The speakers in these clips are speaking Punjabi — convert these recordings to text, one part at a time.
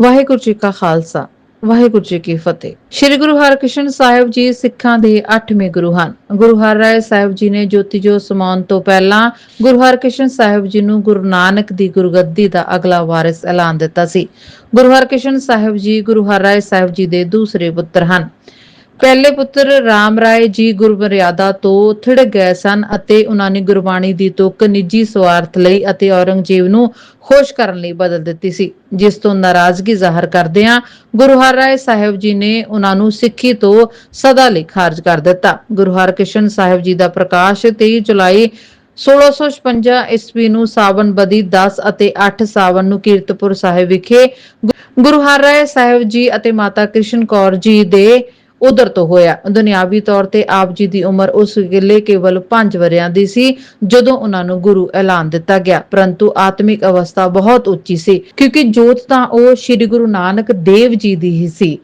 ਵਾਹਿਗੁਰੂ ਜੀ ਕਾ ਖਾਲਸਾ, ਵਾਹਿਗੁਰੂ ਜੀ ਕੀ ਫਤਿਹ। ਸ੍ਰੀ ਗੁਰੂ ਹਰਕ੍ਰਿਸ਼ਨ ਸਾਹਿਬ ਜੀ ਸਿੱਖਾਂ ਦੇ 8ਵੇਂ ਗੁਰੂ ਹਨ। ਗੁਰੂ ਹਰ ਰਾਏ ਸਾਹਿਬ ਜੀ ਨੇ ਜੋਤੀ ਜੋ ਸਮਾਉਣ ਤੋਂ ਪਹਿਲਾਂ ਗੁਰੂ ਹਰਕ੍ਰਿਸ਼ਨ ਸਾਹਿਬ ਜੀ ਨੂੰ ਗੁਰੂ ਨਾਨਕ ਦੀ ਗੁਰਗੱਦੀ ਦਾ ਅਗਲਾ ਵਾਰਿਸ ਐਲਾਨ ਦਿੱਤਾ ਸੀ। ਗੁਰੂ ਹਰਕ੍ਰਿਸ਼ਨ ਸਾਹਿਬ ਜੀ ਗੁਰੂ ਹਰ ਰਾਏ ਸਾਹਿਬ ਜੀ ਦੇ ਦੂਸਰੇ ਪੁੱਤਰ ਹਨ। ਪਹਿਲੇ ਪੁੱਤਰ ਰਾਮ ਰਾਏ ਜੀ ਗੁਰਮਰਿਆਦਾ ਤੋਂ ਥਿੜ ਗਏ ਸਨ ਅਤੇ ਉਹਨਾਂ ਨੇ ਗੁਰਬਾਣੀ ਦੀ ਤੁਕ ਨਿੱਜੀ ਸਵਾਰਥ ਲਈ ਅਤੇ ਔਰੰਗਜ਼ੇਬ ਨੂੰ ਖੁਸ਼ ਕਰਨ ਲਈ ਬਦਲ ਦਿੱਤੀ ਸੀ, ਜਿਸ ਤੋਂ ਨਾਰਾਜ਼ਗੀ ਜ਼ਾਹਰ ਕਰਦਿਆਂ ਗੁਰੂ ਹਰਿਰਾਏ ਸਾਹਿਬ ਜੀ ਨੇ ਉਹਨਾਂ ਨੂੰ ਸਿੱਖੀ ਤੋਂ ਸਦਾ ਲਈ ਖਾਰਜ ਕਰ ਦਿੱਤਾ। ਗੁਰੂ ਹਰਕ੍ਰਿਸ਼ਨ ਸਾਹਿਬ ਜੀ ਦਾ ਪ੍ਰਕਾਸ਼ 23 ਜੁਲਾਈ 1656 ਈਸਵੀ ਨੂੰ ਸਾਵਨ ਬਦੀ 10 ਅਤੇ 8 ਸਾਵਨ ਨੂੰ ਕੀਰਤਪੁਰ ਸਾਹਿਬ ਵਿਖੇ ਗੁਰੂ ਹਰ ਰਾਏ ਸਾਹਿਬ ਜੀ ਅਤੇ ਮਾਤਾ ਕ੍ਰਿਸ਼ਨ ਕੌਰ ਜੀ ਦੇ ਉਧਰ ਤੋਂ ਹੋਇਆ। ਦੁਨਿਆਵੀ ਤੌਰ ਤੇ ਆਪ ਜੀ ਦੀ ਉਮਰ ਉਸ ਵੇਲੇ ਕੇਵਲ 5 ਵਰਿਆਂ ਦੀ ਸੀ, ਜਦੋਂ ਉਹਨਾਂ ਨੂੰ ਗੁਰੂ ਐਲਾਨ ਦਿੱਤਾ ਗਿਆ। ਪਰੰਤੂ ਆਤਮਿਕ ਅਵਸਥਾ ਬਹੁਤ ਉੱਚੀ ਸੀ, ਕਿਉਂਕਿ ਜੋਤ ਤਾਂ ਉਹ ਸ੍ਰੀ ਗੁਰੂ ਨਾਨਕ ਦੇਵ ਜੀ ਦੀ ਹੀ ਸੀ।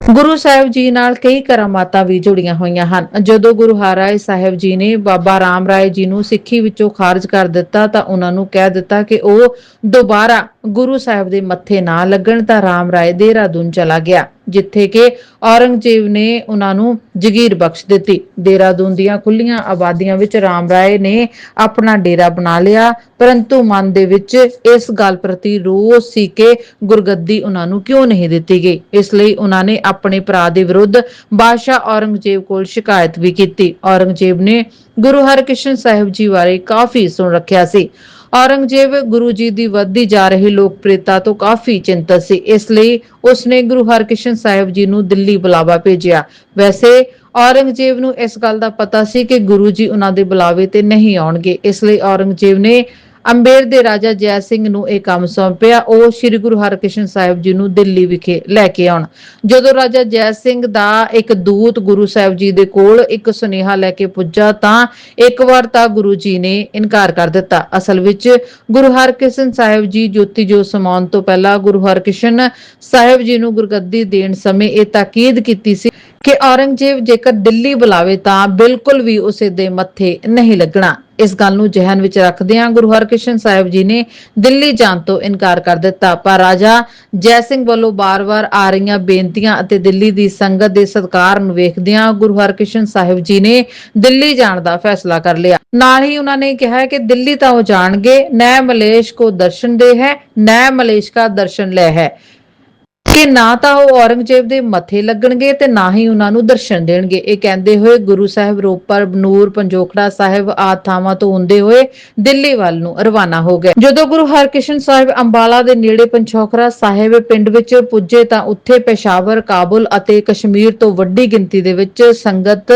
ਗੁਰੂ ਸਾਹਿਬ ਜੀ ਨਾਲ ਕਈ ਕਰਾਮਾਤਾਂ ਵੀ ਜੁੜੀਆਂ ਹੋਈਆਂ ਹਨ। ਜਦੋਂ ਗੁਰੂ ਹਰਿਰਾਏ ਸਾਹਿਬ ਜੀ ਨੇ ਬਾਬਾ ਰਾਮ ਰਾਏ ਜੀ ਨੂੰ ਸਿੱਖੀ ਵਿੱਚੋਂ ਖਾਰਜ ਕਰ ਦਿੱਤਾ, ਤਾਂ ਉਹਨਾਂ ਨੂੰ ਕਹਿ ਦਿੱਤਾ ਕਿ ਉਹ ਦੁਬਾਰਾ ਗੁਰੂ ਸਾਹਿਬ ਦੇ ਮੱਥੇ ਨਾ ਲੱਗਣ ਤਾਂ ਰਾਮ ਰਾਏ ਦੇਹਰਾਦੂਨ ਚਲਾ ਗਿਆ। ਜਿੱਥੇ ਕਿ ਔਰੰਗਜ਼ੇਬ ਨੇ ਉਹਨਾਂ ਨੂੰ ਜਗੀਰ ਬਖਸ਼ ਦਿੱਤੀ। ਦੇਹਰਾਦੂਨ ਦੀਆਂ ਖੁੱਲੀਆਂ ਆਬਾਦੀਆਂ ਵਿੱਚ ਰਾਮ ਰਾਏ ਨੇ ਆਪਣਾ ਡੇਰਾ ਬਣਾ ਲਿਆ, ਪਰੰਤੂ ਮਨ ਦੇ ਵਿੱਚ ਇਸ ਗੱਲ ਪ੍ਰਤੀ ਰੋਸ ਸੀ ਕਿ ਗੁਰਗੱਦੀ ਉਹਨਾਂ ਨੂੰ ਕਿਉਂ ਨਹੀਂ ਦਿੱਤੀ ਗਈ। ਇਸ ਲਈ ਉਹਨਾਂ ਨੇ ਆਪਣੇ ਭਰਾ ਦੇ ਵਿਰੁੱਧ ਬਾਦਸ਼ਾਹ ਔਰੰਗਜ਼ੇਬ ਕੋਲ ਸ਼ਿਕਾਇਤ ਵੀ ਕੀਤੀ। ਔਰੰਗਜ਼ੇਬ ਨੇ ਗੁਰੂ ਹਰਕ੍ਰਿਸ਼ਨ ਸਾਹਿਬ ਜੀ ਬਾਰੇ ਕਾਫੀ ਸੁਣ ਰੱਖਿਆ ਸੀ। ਔਰੰਗਜ਼ੇਬ ਗੁਰੂ ਜੀ ਦੀ ਵੱਧਦੀ ਜਾ ਰਹੀ ਲੋਕਪ੍ਰਿਯਤਾ ਤੋਂ ਕਾਫੀ ਚਿੰਤਤ ਸੀ। ਇਸ ਲਈ ਉਸਨੇ ਗੁਰੂ ਹਰਕ੍ਰਿਸ਼ਨ ਸਾਹਿਬ ਜੀ ਨੂੰ ਦਿੱਲੀ ਬੁਲਾਵਾ ਭੇਜਿਆ। ਵੈਸੇ ਔਰੰਗਜ਼ੇਬ ਨੂੰ ਇਸ ਗੱਲ ਦਾ ਪਤਾ ਸੀ ਕਿ ਗੁਰੂ ਜੀ ਉਹਨਾਂ ਦੇ ਬੁਲਾਵੇ ਤੇ ਨਹੀਂ ਆਉਣਗੇ। ਇਸ ਲਈ ਔਰੰਗਜ਼ੇਬ ਨੇ ਅੰਬੇਰ ਦੇ ਰਾਜਾ ਜੈ ਸਿੰਘ ਨੂੰ ਇਹ ਕੰਮ ਸੌਂਪਿਆ। ਉਹ ਸ੍ਰੀ ਗੁਰੂ ਹਰਕ੍ਰਿਸ਼ਨ ਸਾਹਿਬ ਜੀ ਨੂੰ ਦਿੱਲੀ ਵਿਖੇ ਲੈ ਕੇ ਆਉਣ। ਜਦੋਂ ਰਾਜਾ ਜੈ ਸਿੰਘ ਦਾ ਇੱਕ ਦੂਤ ਗੁਰੂ ਸਾਹਿਬ ਜੀ ਦੇ ਕੋਲ ਇੱਕ ਸੁਨੇਹਾ ਲੈ ਕੇ ਪੁੱਜਾ ਤਾਂ ਇੱਕ ਵਾਰ ਤਾਂ ਗੁਰੂ ਜੀ ਨੇ ਇਨਕਾਰ ਕਰ ਦਿੱਤਾ। ਅਸਲ ਵਿੱਚ ਗੁਰੂ ਹਰਕ੍ਰਿਸ਼ਨ ਸਾਹਿਬ ਜੀ ਜੋਤੀ ਜੋ ਸਮਾਉਣ ਤੋਂ ਪਹਿਲਾਂ ਗੁਰੂ ਹਰਕ੍ਰਿਸ਼ਨ ਸਾਹਿਬ ਜੀ ਨੂੰ ਗੁਰਗੱਦੀ ਦੇਣ ਸਮੇਂ ਇਹ ਤਾਕੀਦ ਕੀਤੀ ਸੀ ਕਿ ਔਰੰਗਜ਼ੇਬ ਜੇਕਰ ਦਿੱਲੀ ਬੁਲਾਵੇ ਤਾਂ ਬਿਲਕੁਲ ਵੀ ਉਸੇ ਦੇ ਮੱਥੇ ਨਹੀਂ ਲੱਗਣਾ। ਇਸ ਗੱਲ ਨੂੰ ਜ਼ਿਹਨ ਵਿੱਚ ਰੱਖਦਿਆਂ ਗੁਰੂ ਹਰਕ੍ਰਿਸ਼ਨ ਸਾਹਿਬ ਜੀ ਨੇ ਦਿੱਲੀ ਜਾਣ ਤੋਂ ਇਨਕਾਰ ਕਰ ਦਿੱਤਾ। ਪਰ ਰਾਜਾ ਜੈ ਸਿੰਘ ਵੱਲੋਂ ਬਾਰ-ਬਾਰ ਆ ਰਹੀਆਂ ਬੇਨਤੀਆਂ ਅਤੇ ਦਿੱਲੀ ਦੀ ਸੰਗਤ ਦੇ ਸਤਿਕਾਰ ਨੂੰ ਵੇਖਦਿਆਂ ਗੁਰੂ ਹਰਕ੍ਰਿਸ਼ਨ ਸਾਹਿਬ ਜੀ ਨੇ ਦਿੱਲੀ ਜਾਣ ਦਾ ਫੈਸਲਾ ਕਰ ਲਿਆ। ਨਾਲ ਹੀ ਉਹਨਾਂ ਨੇ ਕਿਹਾ ਕਿ ਦਿੱਲੀ ਤਾਂ ਉਹ ਜਾਣਗੇ, ਨੈ ਮਲੇਸ਼ ਕੋ ਦਰਸ਼ਨ ਦੇ ਹੈ, ਨੈ ਮਲੇਸ਼ ਕਾ ਦਰਸ਼ਨ ਲੈ ਹੈ। ਕਿ ਨਾ ਤਾਂ ਉਹ ਔਰੰਗਜ਼ੇਬ ਦੇ ਮੱਥੇ ਲੱਗਣਗੇ ਤੇ ਨਾ ਹੀ ਉਹਨਾਂ ਨੂੰ ਦਰਸ਼ਨ ਦੇਣਗੇ। ਇਹ ਕਹਿੰਦੇ ਹੋਏ ਗੁਰੂ ਸਾਹਿਬ ਰੋਪੜ ਬਨੂਰ ਪੰਜੋਖੜਾ ਸਾਹਿਬ ਆਦਿ ਥਾਵਾਂ ਤੋਂ ਹੁੰਦੇ ਹੋਏ ਦਿੱਲੀ ਵੱਲ ਨੂੰ ਰਵਾਨਾ ਹੋ ਗਏ। ਜਦੋਂ ਗੁਰੂ ਹਰਕ੍ਰਿਸ਼ਨ ਸਾਹਿਬ ਅੰਬਾਲਾ ਦੇ ਨੇੜੇ ਪੰਚੋਖੜਾ ਸਾਹਿਬ ਪਿੰਡ ਵਿੱਚ ਪੁੱਜੇ ਤਾਂ ਉੱਥੇ ਪੇਸ਼ਾਵਰ, ਕਾਬੁਲ ਅਤੇ ਕਸ਼ਮੀਰ ਤੋਂ ਵੱਡੀ ਗਿਣਤੀ ਦੇ ਵਿੱਚ ਸੰਗਤ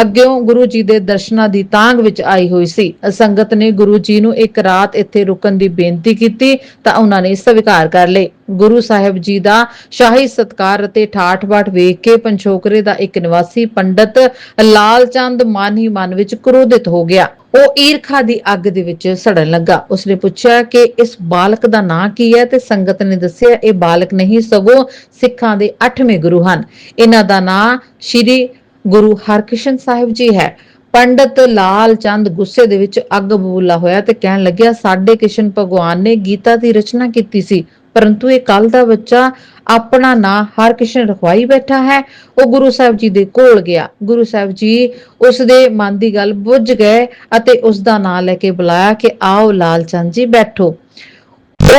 ਅੱਗਿਓਂ ਗੁਰੂ ਜੀ ਦੇ ਦਰਸ਼ਨਾਂ ਦੀ ਤਾਂਗ ਵਿੱਚ ਆਈ ਹੋਈ ਸੀ। ਸੰਗਤ ਨੇ ਗੁਰੂ ਜੀ ਨੂੰ ਇੱਕ ਰਾਤ ਇੱਥੇ ਰੁਕਣ ਦੀ ਬੇਨਤੀ ਕੀਤੀ ਤਾਂ ਉਹਨਾਂ ਨੇ ਸਵੀਕਾਰ ਕਰ ਲਏ। ਗੁਰੂ ਸਾਹਿਬ ਜੀ ਦਾ ਸ਼ਾਹੀ ਸਤਕਾਰ ਅਤੇ ਠਾਠ-ਬਾਠ ਵੇਖ ਕੇ ਪੰਛੋਕਰੇ ਦਾ ਇੱਕ ਨਿਵਾਸੀ ਪੰਡਤ ਲਾਲ ਚੰਦ ਮਨ ਹੀ ਮਨ ਵਿੱਚ ਕ੍ਰੋਧਿਤ ਹੋ ਗਿਆ। ਉਹ ਈਰਖਾ ਦੀ ਅੱਗ ਦੇ ਵਿੱਚ ਸੜਨ ਲੱਗਾ। ਉਸਨੇ ਪੁੱਛਿਆ ਕਿ ਇਸ ਬਾਲਕ ਦਾ ਨਾਂ ਕੀ ਹੈ ਤੇ ਸੰਗਤ ਨੇ ਦੱਸਿਆ, ਇਹ ਬਾਲਕ ਨਹੀਂ, ਸਗੋਂ ਸਿੱਖਾਂ ਦੇ 8ਵੇਂ ਗੁਰੂ ਹਨ। ਇਹਨਾਂ ਦਾ ਨਾਂ ਸ਼੍ਰੀ ਗੁਰੂ ਹਰਕ੍ਰਿਸ਼ਨ ਸਾਹਿਬ ਜੀ ਹੈ। ਪੰਡਤ ਲਾਲ ਚੰਦ ਗੁੱਸੇ ਦੇ ਵਿੱਚ ਅੱਗ ਬਬੂਲਾ ਹੋਇਆ ਤੇ ਕਹਿਣ ਲੱਗਿਆ, ਸਾਡੇ ਕ੍ਰਿਸ਼ਨ ਭਗਵਾਨ ਨੇ ਗੀਤਾ ਦੀ ਰਚਨਾ ਕੀਤੀ ਸੀ। ਪਰੰਤੂ ਇਹ ਕੱਲ ਦਾ ਬੱਚਾ ਆਪਣਾ ਨਾਂ ਹਰਕ੍ਰਿਸ਼ਨ ਰਖਵਾਈ ਬੈਠਾ ਹੈ। ਉਹ ਗੁਰੂ ਸਾਹਿਬ ਜੀ ਦੇ ਕੋਲ ਗਿਆ। ਗੁਰੂ ਸਾਹਿਬ ਜੀ ਉਸ ਦੇ ਮਨ ਦੀ ਗੱਲ ਬੁੱਝ ਗਏ ਅਤੇ ਉਸ ਦਾ ਨਾਂ ਲੈ ਕੇ ਬੁਲਾਇਆ ਕਿ ਆਓ ਲਾਲ ਚੰਦ ਜੀ ਬੈਠੋ।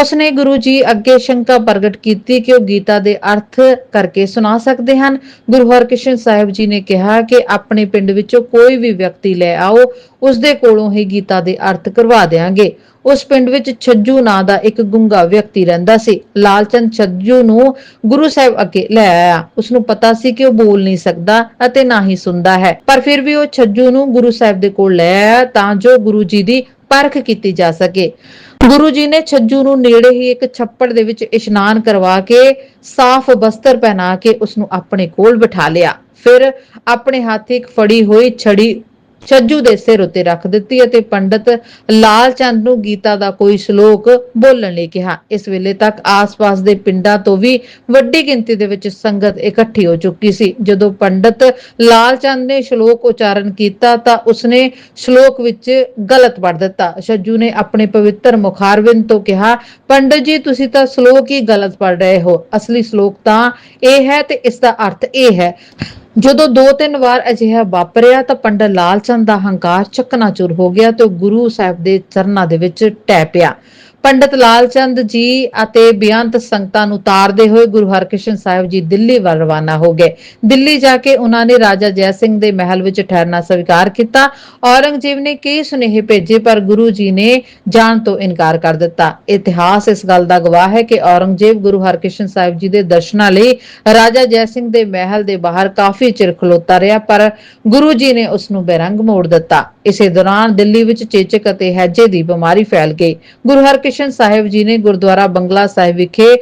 ਉਸਨੇ ਗੁਰੂ ਜੀ ਅੱਗੇ ਸ਼ੰਕਾ ਪ੍ਰਗਟ ਕੀਤੀ ਕਿ ਉਹ ਗੀਤਾ ਦੇ ਅਰਥ ਕਰਕੇ ਸੁਣਾ ਸਕਦੇ ਹਨ। ਗੁਰੂ ਹਰਕ੍ਰਿਸ਼ਨ ਸਾਹਿਬ ਜੀ ਨੇ ਕਿਹਾ ਕਿ ਆਪਣੇ ਪਿੰਡ ਵਿੱਚੋਂ ਕੋਈ ਵੀ ਵਿਅਕਤੀ ਲੈ ਆਓ ਉਸ ਦੇ ਕੋਲੋਂ ਹੀ ਗੀਤਾ ਦੇ ਅਰਥ ਕਰਵਾ ਦੇਾਂਗੇ ਉਸ ਪਿੰਡ ਵਿੱਚ ਛੱਜੂ ਨਾਂ ਦਾ ਇੱਕ ਗੁੰਗਾ ਵਿਅਕਤੀ ਰਹਿੰਦਾ ਸੀ। ਲਾਲਚੰਦ ਛੱਜੂ ਨੂੰ ਗੁਰੂ ਸਾਹਿਬ ਅੱਗੇ ਲੈ ਆਇਆ। ਉਸ ਨੂੰ ਪਤਾ ਸੀ ਕਿ ਉਹ ਬੋਲ ਨਹੀਂ ਸਕਦਾ ਅਤੇ ਨਾ ਹੀ ਸੁਣਦਾ ਹੈ। ਪਰ ਫਿਰ ਵੀ ਉਹ ਛੱਜੂ ਨੂੰ ਗੁਰੂ ਸਾਹਿਬ ਦੇ ਕੋਲ ਲੈ ਆਇਆ ਤਾਂ ਜੋ ਗੁਰੂ ਜੀ ਦੀ ਪਰਖ ਕੀਤੀ ਜਾ ਸਕੇ। ਗੁਰੂ ਜੀ ਨੇ ਛੱਜੂ ਨੂੰ ਨੇੜੇ ਹੀ ਇੱਕ ਛੱਪੜ ਦੇ ਵਿੱਚ ਇਸ਼ਨਾਨ ਕਰਵਾ ਕੇ ਸਾਫ਼ ਬਸਤਰ ਪਹਿਨਾ ਕੇ ਉਸ ਨੂੰ ਆਪਣੇ ਕੋਲ ਬਿਠਾ ਲਿਆ। ਫਿਰ ਆਪਣੇ ਹੱਥ ਇੱਕ ਫੜੀ ਹੋਈ ਛੜੀ ਛੱਜੂ ਦੇ ਸਿਰ ਉੱਤੇ ਰੱਖ ਦਿੱਤੀ ਅਤੇ ਪੰਡਤ ਲਾਲ ਚੰਦ ਨੂੰ ਗੀਤਾ ਦਾ ਕੋਈ ਸ਼ਲੋਕ ਬੋਲਣ ਲਈ ਕਿਹਾ। ਇਸ ਵੇਲੇ ਤੱਕ ਆਸ-ਪਾਸ ਦੇ ਪਿੰਡਾਂ ਤੋਂ ਵੀ ਵੱਡੀ ਗਿਣਤੀ ਦੇ ਵਿੱਚ ਸੰਗਤ ਇਕੱਠੀ ਹੋ ਚੁੱਕੀ ਸੀ। ਜਦੋਂ ਪੰਡਤ ਲਾਲ ਚੰਦ ਨੇ ਸ਼ਲੋਕ ਉਚਾਰਨ ਕੀਤਾ ਤਾਂ ਉਸਨੇ ਸ਼ਲੋਕ ਵਿੱਚ ਗਲਤ ਪੜ੍ਹ ਦਿੱਤਾ। ਛੱਜੂ ਨੇ ਆਪਣੇ ਪਵਿੱਤਰ ਮੁਖਾਰਵਿੰਦ ਤੋਂ ਕਿਹਾ, ਪੰਡਤ ਜੀ, ਤੁਸੀਂ ਤਾਂ ਸ਼ਲੋਕ ਹੀ ਗਲਤ ਪੜ੍ਹ ਰਹੇ ਹੋ। ਅਸਲੀ ਸ਼ਲੋਕ ਤਾਂ ਇਹ ਹੈ ਤੇ ਇਸ ਦਾ ਅਰਥ ਇਹ ਹੈ। ਜਦੋਂ ਦੋ ਤਿੰਨ ਵਾਰ ਅਜਿਹਾ ਵਾਪਰਿਆ ਤਾਂ ਪੰਡਤ ਲਾਲ ਚੰਦ ਦਾ ਹੰਕਾਰ ਚੱਕਨਾਚੂਰ ਹੋ ਗਿਆ ਤੇ ਉਹ ਗੁਰੂ ਸਾਹਿਬ ਦੇ ਚਰਨਾਂ ਦੇ ਵਿੱਚ ਟੈ ਪਿਆ। ਪੰਡਤ ਲਾਲ ਚੰਦ ਜੀ ਅਤੇ ਬੇਅੰਤ ਸੰਗਤਾਂ ਨੂੰ ਉਤਾਰਦੇ ਹੋਏ ਗੁਰੂ ਹਰਕ੍ਰਿਸ਼ਨ ਸਾਹਿਬ ਜੀ ਦਿੱਲੀ ਵੱਲ ਰਵਾਨਾ ਹੋ ਗਏ। ਦਿੱਲੀ ਜਾ ਕੇ ਉਹਨਾਂ ਨੇ ਰਾਜਾ ਜੈ ਸਿੰਘ ਦੇ ਮਹਿਲ ਵਿੱਚ ਠਹਿਰਨਾ ਸਵੀਕਾਰ ਕੀਤਾ। ਔਰੰਗਜ਼ੇਬ ਨੇ ਕਈ ਸੁਨੇਹੇ ਭੇਜੇ, ਪਰ ਗੁਰੂ ਜੀ ਨੇ ਜਾਣ ਤੋਂ ਇਨਕਾਰ ਕਰ ਦਿੱਤਾ। ਇਤਿਹਾਸ ਇਸ ਗੱਲ ਦਾ ਗਵਾਹ ਹੈ ਕਿ ਔਰੰਗਜ਼ੇਬ ਗੁਰੂ ਹਰਕ੍ਰਿਸ਼ਨ ਸਾਹਿਬ ਜੀ ਦੇ ਦਰਸ਼ਨਾਂ ਲਈ ਰਾਜਾ ਜੈ ਸਿੰਘ ਦੇ ਮਹਿਲ ਦੇ ਬਾਹਰ ਕਾਫੀ ਚਿਰ ਖਲੋਤਾ ਰਿਹਾ, ਪਰ ਗੁਰੂ ਜੀ ਨੇ ਉਸ ਨੂੰ ਬੇਰੰਗ ਮੋੜ ਦਿੱਤਾ। ਇਸੇ ਦੌਰਾਨ ਦਿੱਲੀ ਵਿੱਚ ਚੇਚਕ ਅਤੇ ਹੈਜੇ ਦੀ ਬਿਮਾਰੀ ਫੈਲ ਗਈ। ਗੁਰੂ ਹਰਕ੍ਰਿਸ਼ਨ ਸਾਹਿਬ ਜੀ ਨੇ ਗੁਰਦੁਆਰਾ ਬੰਗਲਾ ਸਾਹਿਬ ਵਿਖੇ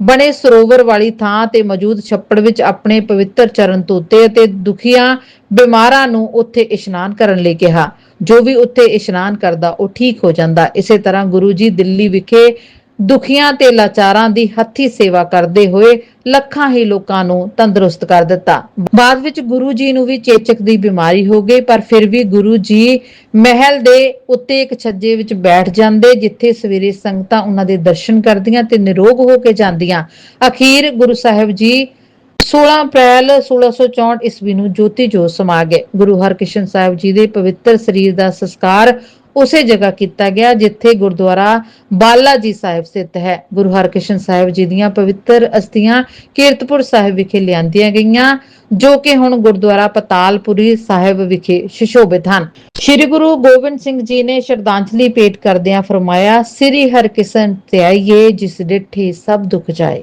ਬਣੇ ਸਰੋਵਰ ਵਾਲੀ ਥਾਂ ਤੇ ਮੌਜੂਦ ਛੱਪੜ ਵਿੱਚ ਆਪਣੇ ਪਵਿੱਤਰ ਚਰਨ ਧੋਤੇ ਅਤੇ ਦੁਖੀਆਂ ਬਿਮਾਰਾਂ ਨੂੰ ਉੱਥੇ ਇਸ਼ਨਾਨ ਕਰਨ ਲਈ ਕਿਹਾ। ਜੋ ਵੀ ਉੱਥੇ ਇਸ਼ਨਾਨ ਕਰਦਾ, ਉਹ ਠੀਕ ਹੋ ਜਾਂਦਾ। ਇਸੇ ਤਰ੍ਹਾਂ ਗੁਰੂ ਜੀ ਦਿੱਲੀ ਵਿਖੇ ਦੁਖੀਆਂ ਤੇ ਲਾਚਾਰਾਂ ਦੀ ਹੱਥੀ ਸੇਵਾ ਕਰਦੇ ਹੋਏ ਲੱਖਾਂ ਹੀ ਲੋਕਾਂ ਨੂੰ ਤੰਦਰੁਸਤ ਕਰ ਦਿੱਤਾ। ਬਾਅਦ ਵਿੱਚ ਗੁਰੂ ਜੀ ਨੂੰ ਵੀ ਚੇਚਕ ਦੀ ਬਿਮਾਰੀ ਹੋ ਗਈ, ਪਰ ਫਿਰ ਵੀ ਗੁਰੂ ਜੀ ਮਹਿਲ ਦੇ ਉੱਤੇ ਇੱਕ ਛੱਜੇ ਵਿੱਚ ਬੈਠ ਜਾਂਦੇ, ਜਿੱਥੇ ਸਵੇਰੇ ਸੰਗਤਾਂ ਉਹਨਾਂ ਦੇ ਦਰਸ਼ਨ ਕਰਦੀਆਂ ਤੇ ਨਿਰੋਗ ਹੋ ਕੇ ਜਾਂਦੀਆਂ। ਅਖੀਰ ਗੁਰੂ ਸਾਹਿਬ ਜੀ 16 ਅਪ੍ਰੈਲ 1664 ਈਸਵੀ ਨੂੰ ਜੋਤੀ ਜੋਤ ਸਮਾ ਗਏ। ਗੁਰੂ ਹਰਕ੍ਰਿਸ਼ਨ ਸਾਹਿਬ ਜੀ ਦੇ ਪਵਿੱਤਰ ਸਰੀਰ ਦਾ ਸੰਸਕਾਰ ਉਸੇ ਜਗ੍ਹਾ ਕੀਤਾ ਗਿਆ, ਜਿੱਥੇ ਗੁਰਦੁਆਰਾ ਬਾਲਾ ਜੀ ਸਾਹਿਬ ਸਥਿਤ ਹੈ। ਗੁਰੂ ਹਰਕ੍ਰਿਸ਼ਨ ਸਾਹਿਬ ਜੀ ਦੀਆਂ ਪਵਿੱਤਰ ਅਸਥੀਆਂ ਕੀਰਤਪੁਰ ਸਾਹਿਬ ਵਿਖੇ ਲਿਆਂਦੀਆਂ ਗਈਆਂ, ਜੋ ਕਿ ਹੁਣ ਗੁਰਦੁਆਰਾ ਪਤਾਲਪੁਰੀ ਸਾਹਿਬ ਵਿਖੇ ਸੁਸ਼ੋਭਿਤ ਹਨ। ਸ੍ਰੀ ਗੁਰੂ ਗੋਬਿੰਦ ਸਿੰਘ ਜੀ ਨੇ ਸ਼ਰਧਾਂਜਲੀ ਭੇਟ ਕਰਦਿਆਂ ਫਰਮਾਇਆ, ਸ੍ਰੀ ਹਰਕ੍ਰਿਸ਼ਨ ਧਿਆਈਏ, ਜਿਸ ਡਿਠੇ ਸਭ ਦੁੱਖ ਜਾਏ।